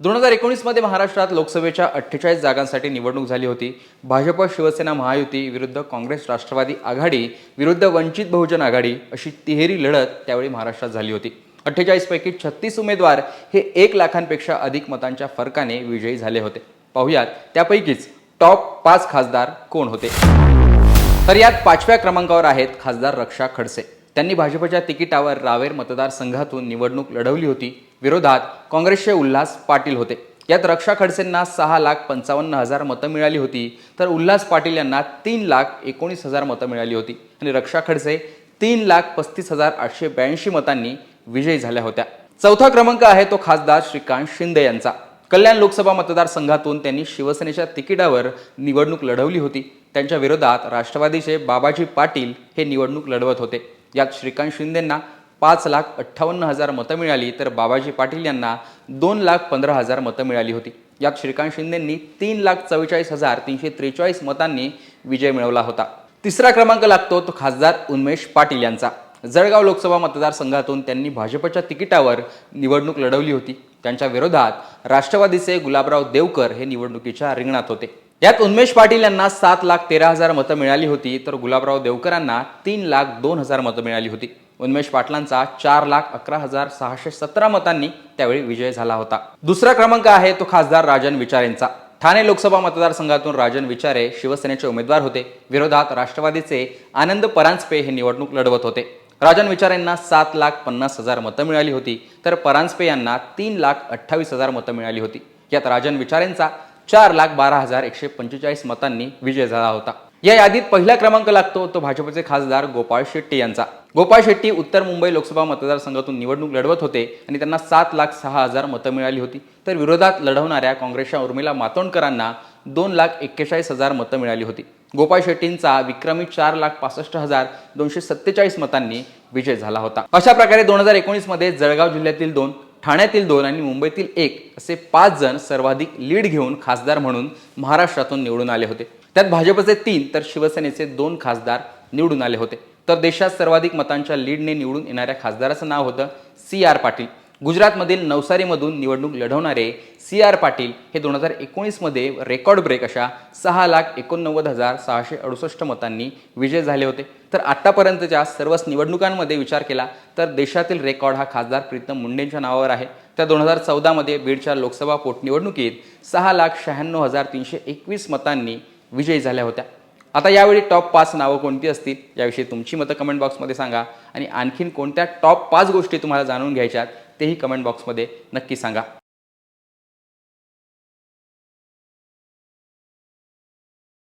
दोन हजार एकोणीसमध्ये महाराष्ट्रात लोकसभेच्या अठ्ठेचाळीस जागांसाठी निवडणूक झाली होती. भाजप शिवसेना महायुती विरुद्ध काँग्रेस राष्ट्रवादी आघाडी विरुद्ध वंचित बहुजन आघाडी अशी तिहेरी लढत त्यावेळी महाराष्ट्रात झाली होती. अठ्ठेचाळीसपैकी छत्तीस उमेदवार हे एक लाखांपेक्षा अधिक मतांच्या फरकाने विजयी झाले होते. पाहुयात त्यापैकीच टॉप पाच खासदार कोण होते? तर यात पाचव्या क्रमांकावर आहेत खासदार रक्षा खडसे. त्यांनी भाजपच्या तिकिटावर रावेर मतदारसंघातून निवडणूक लढवली होती. विरोधात काँग्रेसचे उल्हास पाटील होते. यात रक्षा खडसेंना सहा लाख पंचावन्न हजार मतं मिळाली होती तर उल्हास पाटील यांना तीन लाख एकोणीस हजार मतं मिळाली होती आणि रक्षा खडसे तीन लाख पस्तीस हजार आठशे ब्याऐंशी मतांनी विजयी झाल्या होत्या. चौथा क्रमांक आहे तो खासदार श्रीकांत शिंदे यांचा. कल्याण लोकसभा मतदारसंघातून त्यांनी शिवसेनेच्या तिकिटावर निवडणूक लढवली होती. त्यांच्या विरोधात राष्ट्रवादीचे बाबाजी पाटील हे निवडणूक लढवत होते. यात श्रीकांत शिंदेंना पाच लाख अठ्ठावन्न हजार मतं मिळाली तर बाबाजी पाटील यांना दोन लाख पंधरा हजार मतं मिळाली होती. यात श्रीकांत शिंदेंनी तीन लाख चव्वेचाळीस हजार तीनशे त्रेचाळीस मतांनी विजय मिळवला होता. तिसरा क्रमांक लागतो तो खासदार उन्मेष पाटील यांचा. जळगाव लोकसभा मतदारसंघातून त्यांनी भाजपच्या तिकिटावर निवडणूक लढवली होती. त्यांच्या विरोधात राष्ट्रवादीचे गुलाबराव देवकर हे निवडणुकीच्या रिंगणात होते. यात उन्मेष पाटील यांना सात लाख तेरा हजार मतं मिळाली होती तर गुलाबराव देवकरांना तीन लाख दोन हजार मतं मिळाली होती. उन्मेष पाटलांचा चार लाख अकरा हजार सहाशे सतरा मतांनी त्यावेळी विजय झाला होता. दुसरा क्रमांक आहे तो खासदार राजन विचारेंचा. ठाणे लोकसभा मतदारसंघातून राजन विचारे शिवसेनेचे उमेदवार होते. विरोधात राष्ट्रवादीचे आनंद परांजपे हे निवडणूक लढवत होते. राजन विचारेंना सात लाख पन्नास हजार मतं मिळाली होती. तर परांजपे यांना तीन लाख अठ्ठावीस हजार मतं मिळाली होती. यात राजन विचारेंचा चार लाख बारा हजार एकशे पंचेचाळीस मतांनी विजय झाला होता. या यादीत पहिला क्रमांक लागतो तो भाजपचे खासदार गोपाळ शेट्टी यांचा. गोपाळ शेट्टी उत्तर मुंबई लोकसभा मतदारसंघातून निवडणूक लढवत होते आणि त्यांना सात लाख सहा हजार मतं मिळाली होती. तर विरोधात लढवणाऱ्या काँग्रेसच्या उर्मिला मातोंडकरांना दोन लाख एक्केचाळीस हजार मतं मिळाली होती. गोपाळ शेट्टींचा विक्रमी चार लाख पासष्ट हजार दोनशे सत्तेचाळीस मतांनी विजय झाला होता. अशा प्रकारे दोन हजार एकोणीसमध्ये जळगाव जिल्ह्यातील दोन ठाण्यातील दोन आणि मुंबईतील एक असे पाच जण सर्वाधिक लीड घेऊन खासदार म्हणून महाराष्ट्रातून निवडून आले होते. त्यात भाजपचे तीन तर शिवसेनेचे दोन खासदार निवडून आले होते. तर देशात सर्वाधिक मतांच्या लीडने निवडून येणाऱ्या खासदाराचं नाव होतं सी आर पाटील. गुजरातमधील नवसारीमधून निवडणूक लढवणारे सी आर पाटील हे दोन हजार एकोणीसमध्ये रेकॉर्ड ब्रेक अशा सहा लाख एकोणनव्वद हजार सहाशे अडुसष्ट मतांनी विजय झाले होते. तर आत्तापर्यंतच्या सर्वच निवडणुकांमध्ये विचार केला तर देशातील रेकॉर्ड हा खासदार प्रीतम मुंडेंच्या नावावर आहे. त्या दोन हजार चौदामध्ये बीडच्या लोकसभा पोटनिवडणुकीत सहा लाख शहाण्णव हजार तीनशे एकवीस मतांनी विजयी झाल्या होत्या. आता यावेळी टॉप पाच नावं कोणती असतील? याविषयी तुमची मतं कमेंट बॉक्समध्ये सांगा. आणि आणखीन कोणत्या टॉप पाच गोष्टी तुम्हाला जाणून घ्यायच्यात तेही कमेंट बॉक्समध्ये नक्की सांगा.